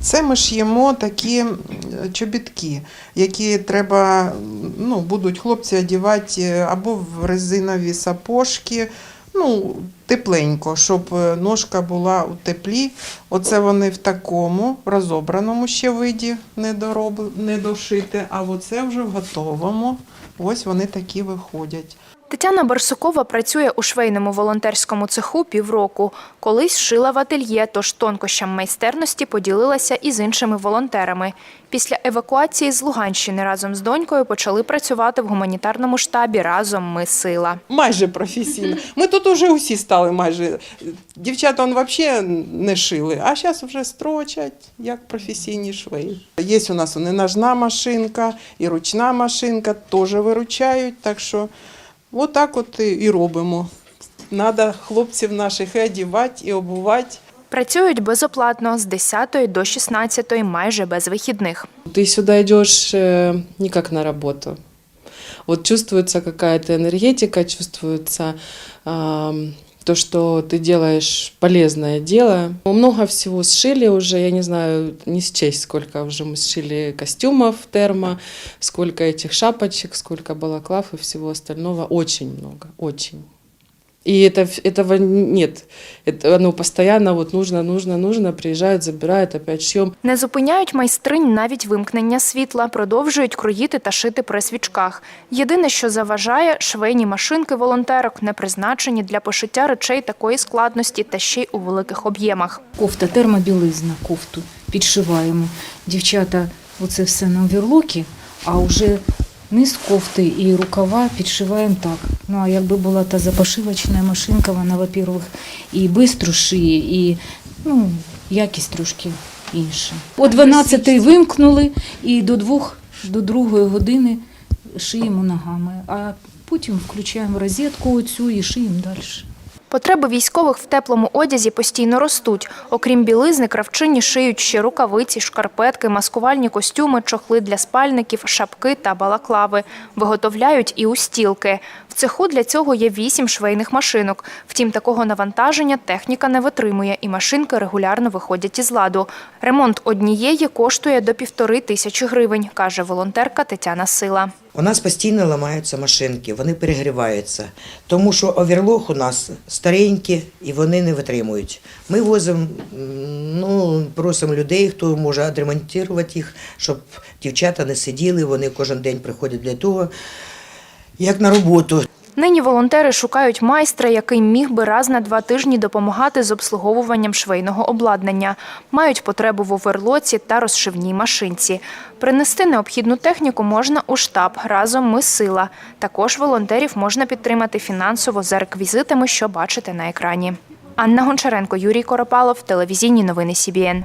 Це ми ш'ємо такі чобітки, які треба, ну, будуть хлопці одягати або в резинові сапожки, ну, тепленько, щоб е, ножка була у теплі. Оце вони в такому розобраному ще виді недороб... недошите, а оце вже в готовому. Ось вони такі виходять. Тетяна Барсукова працює у швейному волонтерському цеху півроку. Колись шила в ательє, тож тонкощам майстерності поділилася і з іншими волонтерами. Після евакуації з Луганщини разом з донькою почали працювати в гуманітарному штабі разом ми сила. Майже професійно. Ми тут уже усі стали майже. Дівчата он взагалі не шили, а зараз вже строчать, як професійні швеї. Є у нас і ножна машинка, і ручна машинка, теж виручають. Так що отак от і- і робимо. Надо хлопців наших і одягати, і обувати. Працюють безоплатно з 10 до 16, майже без вихідних. Ты сюда идешь э, не как на работу. Вот чувствуется какая-то энергетика, чувствуется ам, то, что ты делаешь полезное дело. Много всего сшили уже, я не знаю, не счесть, сколько уже мы сшили костюмов термо, сколько этих шапочек, сколько балаклав и всего остального. Очень много, очень. И это, в- этого нет. Это, оно постоянно вот нужно, нужно, нужно, приезжают, забирают, опять шьем. Не зупиняють майстринь навіть вимкнення світла, продовжують кроїти та шити при свічках. Єдине, що заважає, швейні машинки волонтерок не призначені для пошиття речей такої складності та ще й у великих об'ємах. Кофта, термобілизна, кофту підшиваємо. Дівчата, оце все на оверлокі, а вже низ кофти і рукава підшиваємо так. Ну а якби була та запашивочна машинка, вона, во-первых, і швидко шиє, і ну, якість трошки інша. О 12 вимкнули і до двох, до другої години шиємо ногами, а потім включаємо розетку оцю і шиємо далі. Потреби військових в теплому одязі постійно ростуть. Окрім білизни, кравчині шиють ще рукавиці, шкарпетки, маскувальні костюми, чохли для спальників, шапки та балаклави. Виготовляють і устілки. В цеху для цього є вісім швейних машинок. Втім, такого навантаження техніка не витримує, і машинки регулярно виходять із ладу. Ремонт однієї коштує до півтори тисячі гривень, каже волонтерка Тетяна Сила. У нас постійно ламаються машинки, вони перегріваються, тому що оверлог у нас старенькі і вони не витримують. Ми возимо, ну, просимо людей, хто може відремонтувати їх, щоб дівчата не сиділи, вони кожен день приходять для того, як на роботу. Нині волонтери шукають майстра, який міг би раз на два тижні допомагати з обслуговуванням швейного обладнання. Мають потребу в оверлоці та розшивній машинці. Принести необхідну техніку можна у штаб разом ми сила. Також волонтерів можна підтримати фінансово за реквізитами, що бачите на екрані. Анна Гончаренко, Юрій Коропалов, телевізійні новини СІБІН.